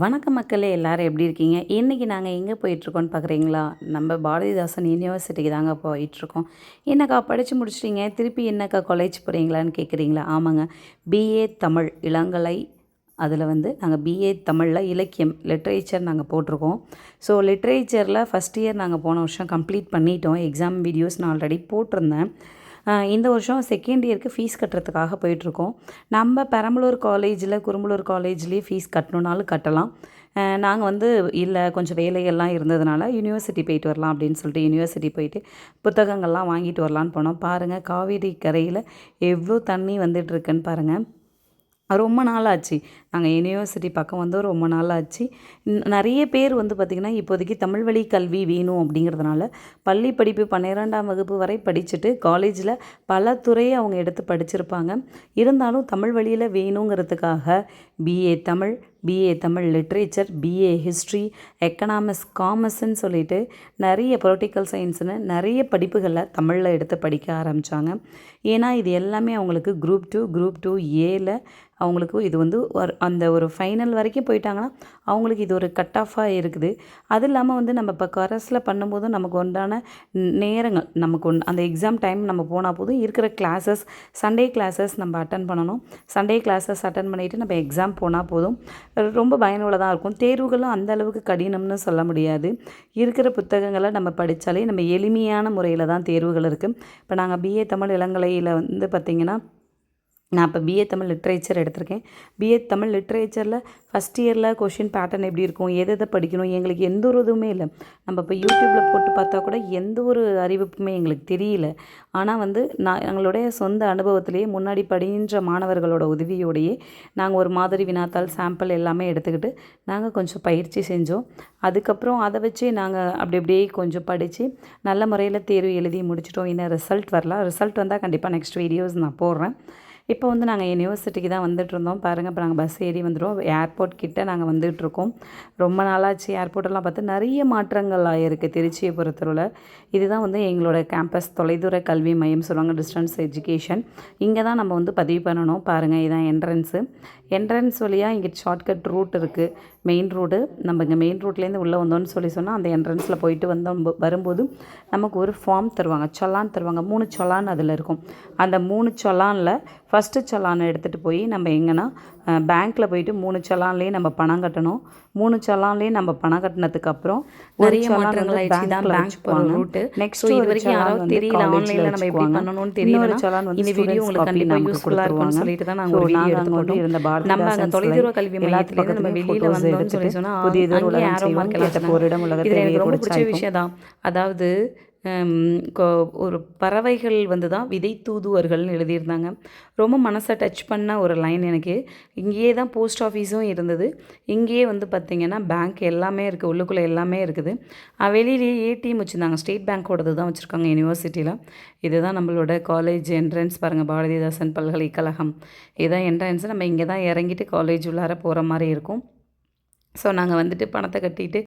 வணக்கம் மக்களே எல்லாரும் எப்படி இருக்கீங்க? இன்றைக்கி நாங்கள் எங்கே போயிட்டுருக்கோன்னு பார்க்குறீங்களா நம்ம பாரதிதாசன் யூனிவர்சிட்டிக்கு தாங்க போயிட்டுருக்கோம். என்னக்கா படித்து முடிச்சிட்டிங்க? திருப்பி என்னக்கா காலேஜ் போகிறீங்களான்னு கேட்குறீங்களா ஆமாங்க. பிஏ தமிழ் இளங்கலை. அதில் வந்து நாங்கள் பிஏ தமிழில் இலக்கியம் லிட்ரேச்சர் நாங்கள் போட்டிருக்கோம். ஸோ லிட்ரேச்சரில் ஃபஸ்ட் இயர் நாங்கள் போன வருஷம் கம்ப்ளீட் பண்ணிட்டோம். எக்ஸாம் வீடியோஸ் நான் ஆல்ரெடி போட்டிருந்தேன். இந்த வருஷம் செகண்ட் இயருக்கு ஃபீஸ் கட்டுறதுக்காக போயிட்டுருக்கோம். நம்ம பெரம்பலூர் காலேஜில் குரும்பலூர் காலேஜ்லேயே ஃபீஸ் கட்டணுனாலும் கட்டலாம். நாங்கள் வந்து இல்லை கொஞ்சம் வேலையெல்லாம் இருந்ததுனால யூனிவர்சிட்டி போயிட்டு வரலாம் அப்படின்னு சொல்லிட்டு யூனிவர்சிட்டி போயிட்டு புத்தகங்கள்லாம் வாங்கிட்டு வரலான்னு போனோம். பாருங்கள் காவேரி கரையில் எவ்வளோ தண்ணி வந்துட்டுருக்குன்னு பாருங்கள் ரொம்ப நாள் ஆச்சு நாங்கள் யூனிவர்சிட்டி பக்கம் வந்து ரொம்ப நாள் ஆச்சு நிறைய பேர் வந்து பார்த்திங்கன்னா இப்போதைக்கு தமிழ் வழி கல்வி வேணும் அப்படிங்கிறதுனால பள்ளி படிப்பு பன்னிரெண்டாம் வகுப்பு வரை படிச்சுட்டு காலேஜில் பல துறையை அவங்க எடுத்து படிச்சிருப்பாங்க. இருந்தாலும் தமிழ் வழியில் வேணுங்கிறதுக்காக BA Tamil BA Tamil literature BA history economics காமர்ஸ்ன்னு சொல்லிட்டு நிறைய பொலிட்டிக்கல் சயின்ஸ்னு நிறைய படிப்புகளை தமிழில் எடுத்து படிக்க ஆரம்பித்தாங்க ஏன்னா இது எல்லாமே அவங்களுக்கு குரூப் டூ குரூப் டூ ஏல அவங்களுக்கு இது வந்து ஒரு அந்த ஒரு ஃபைனல் வரைக்கும் போயிட்டாங்கன்னா அவங்களுக்கு இது ஒரு கட் ஆஃபாக இருக்குது. அது இல்லாமல் வந்து நம்ம இப்போ கரஸில் பண்ணும்போதும் நமக்கு உண்டான நேரங்கள் நமக்கு ஒன் அந்த எக்ஸாம் டைம் நம்ம போனால் போதும் இருக்கிற கிளாஸஸ் சண்டே கிளாஸஸ் நம்ம அட்டன் பண்ணணும். சண்டே கிளாஸஸ் அட்டன் பண்ணிவிட்டு நம்ம எக்ஸாம் போனால் போதும். ரொம்ப பயனுள்ளதாக இருக்கும். தேர்வுகளும் அந்த அளவுக்கு கடினம்னு சொல்ல முடியாது. இருக்கிற புத்தகங்களை நம்ம படித்தாலே நம்ம எளிமையான முறையில் தான் தேர்வுகள் இருக்குது இப்போ நாங்கள் பிஏ தமிழ் இளங்கலையில் வந்து பார்த்திங்கன்னா நான் இப்போ பிஏ தமிழ் லிட்ரேச்சர் எடுத்திருக்கேன். பிஏ தமிழ் லிட்ரேச்சரில் ஃபஸ்ட் இயரில் கொஷின் பேட்டர்ன் எப்படி இருக்கும்? எதை எதை படிக்கணும்? எங்களுக்கு எந்த ஒரு இதுவுமே இல்லை. நம்ம இப்போ யூடியூப்பில் போட்டு பார்த்தா கூட எந்த ஒரு அறிவிப்புமே எங்களுக்கு தெரியல. ஆனால் வந்து நான் எங்களுடைய சொந்த அனுபவத்திலேயே முன்னாடி படிக்கின்ற மாணவர்களோட உதவியோடையே நாங்கள் ஒரு மாதிரி வினாத்தாள் சாம்பிள் எல்லாமே எடுத்துக்கிட்டு நாங்கள் கொஞ்சம் பயிற்சி செஞ்சோம். அதுக்கப்புறம் அதை வச்சு நாங்கள் அப்படி அப்படியே கொஞ்சம் படித்து நல்ல முறையில் தேர்வு எழுதி முடிச்சிட்டோம். இன்னும் ரிசல்ட் வரல. ரிசல்ட் வந்தால் கண்டிப்பாக நெக்ஸ்ட் வீடியோஸ் நான் போடுறேன். இப்போ வந்து நாங்கள் யூனிவர்சிட்டிக்கு தான் வந்துட்டுருந்தோம். பாருங்கள் இப்போ நாங்கள் பஸ் ஏறி வந்துடுவோம். ஏர்போர்ட் கிட்டே நாங்கள் வந்துட்டுருக்கோம். ரொம்ப நாளாச்சு. ஏர்போர்ட்டெல்லாம் பார்த்து நிறைய மாற்றங்கள் ஆகிருக்கு திருச்சியை பொறுத்தவரை இதுதான் வந்து எங்களோட கேம்பஸ் தொலைதூர கல்வி மையம் சொல்லுவாங்க டிஸ்டன்ஸ் எஜுகேஷன் இங்கே தான் நம்ம வந்து பதிவு பண்ணணும். பாருங்கள் இதுதான் என்ட்ரன்ஸு என்ட்ரன்ஸ் வழியாக இங்கே ஷார்ட்கட் ரூட் இருக்குது மெயின் ரோடு நம்ம இங்கே மெயின் ரோட்லேருந்து உள்ளே வந்தோம்னு சொல்லி சொன்னால் அந்த என்ட்ரன்ஸில் போயிட்டு வந்தோம். வரும்போது நமக்கு ஒரு ஃபார்ம் தருவாங்க. சொல்லான் தருவாங்க. மூணு சொல்லான் அதில் இருக்கும். அந்த மூணு சொல்லானில் ஃபஸ்ட்டு சொல்லானை எடுத்துகிட்டு போய் நம்ம எங்கன்னா பேங்க்கில் போயிட்டு மூணு சொல்லான்லேயே நம்ம பணம் கட்டணும். மூணு சொல்லான்லேயே நம்ம பணம் கட்டினதுக்கு அப்புறம் நிறைய மாற்றங்கள் ஆயிடுச்சு. நெக்ஸ்ட் இது வரைக்கும் யாராவது தெரியல ஆன்லைனில் நம்ம எப்படி பண்ணணும்னு தெரியல இந்த வீடியோ உங்களுக்கு கண்டிப்பாக யூஸ்ஃபுல்லாக இருக்கும்னு சொல்லிட்டு தான் நாங்கள் ஒரு வீடியோ எடுத்து போட்டோம் நம்ம அங்கே தொலைதூர கல்வி மையத்துலேருந்து நம்ம வெளியில் வந்தோம்னு சொல்லி சொன்னால் ஆரோ மார்க்கெல்லாம் இதில் எனக்கு ரொம்ப பிடிச்ச விஷயம் தான் அதாவது ஒரு பறவைகள் வந்து தான் விதை தூதுவர்கள்னு எழுதியிருந்தாங்க. ரொம்ப மனசை டச் பண்ண ஒரு லைன் எனக்கு. இங்கேயே தான் போஸ்ட் ஆஃபீஸும் இருந்தது. இங்கேயே வந்து பார்த்திங்கன்னா பேங்க் எல்லாமே இருக்குது உள்ளுக்குள்ளே எல்லாமே இருக்குது. வெளியிலேயே ஏடிஎம் வச்சுருந்தாங்க. ஸ்டேட் பேங்க்கோடது தான் வச்சுருக்காங்க யூனிவர்சிட்டியில் இதுதான் நம்மளோட காலேஜ் என்ட்ரன்ஸ் பாருங்கள் பாரதிதாசன் பல்கலைக்கழகம். இதுதான் என்ட்ரன்ஸ் நம்ம இங்கே தான் இறங்கிட்டு காலேஜ் உள்ளார போகிற மாதிரி இருக்கும். ஸோ நாங்கள் வந்துட்டு பணத்தை கட்டிட்டு